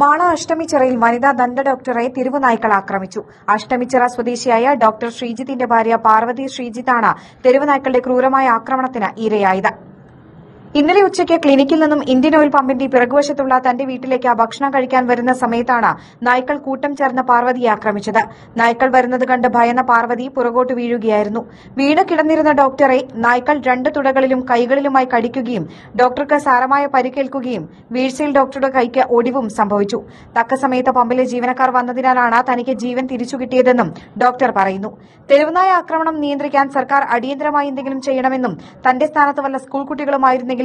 മാള അഷ്ടമിച്ചിറയിൽ വനിതാ ദന്ത ഡോക്ടറെ തെരുവുനായ്ക്കൾ ആക്രമിച്ചു. അഷ്ടമിച്ചിറ സ്വദേശിയായ ഡോക്ടർ ശ്രീജിത്തിന്റെ ഭാര്യ പാർവതി ശ്രീജിത്താണ് തെരുവുനായ്ക്കളുടെ ക്രൂരമായ ആക്രമണത്തിന് ഇരയായത്. ഇന്നലെ ഉച്ചയ്ക്ക് ക്ലിനിക്കിൽ നിന്നും ഇന്ത്യൻ ഓയിൽ പമ്പിന്റെ പിറകുവശത്തുള്ള തന്റെ വീട്ടിലേക്ക് ഭക്ഷണം കഴിക്കാൻ വരുന്ന സമയത്താണ് നായ്ക്കൾ കൂട്ടം ചേർന്ന് പാർവതിയെ ആക്രമിച്ചത്. നായ്ക്കൾ വരുന്നത് കണ്ട് ഭയന്ന പാർവതി പുറകോട്ട് വീഴുകയായിരുന്നു. വീണ് കിടന്നിരുന്ന ഡോക്ടറെ നായ്ക്കൾ രണ്ട് തുടകളിലും കൈകളിലുമായി കടിക്കുകയും ഡോക്ടർക്ക് സാരമായ പരിക്കേൽക്കുകയും വീഴ്ചയിൽ ഡോക്ടറുടെ കൈക്ക് ഒടിവും സംഭവിച്ചു. തക്ക സമയത്ത് പമ്പിലെ ജീവനക്കാർ വന്നതിനാലാണ് തനിക്ക് ജീവൻ തിരിച്ചു കിട്ടിയതെന്നും ഡോക്ടർ പറയുന്നു. തെരുവുനായ ആക്രമണം നിയന്ത്രിക്കാൻ സർക്കാർ അടിയന്തരമായി എന്തെങ്കിലും ചെയ്യണമെന്നും തന്റെ സ്ഥാനത്ത് വല്ല സ്കൂൾ കുട്ടികളുമായിരുന്നെങ്കിൽ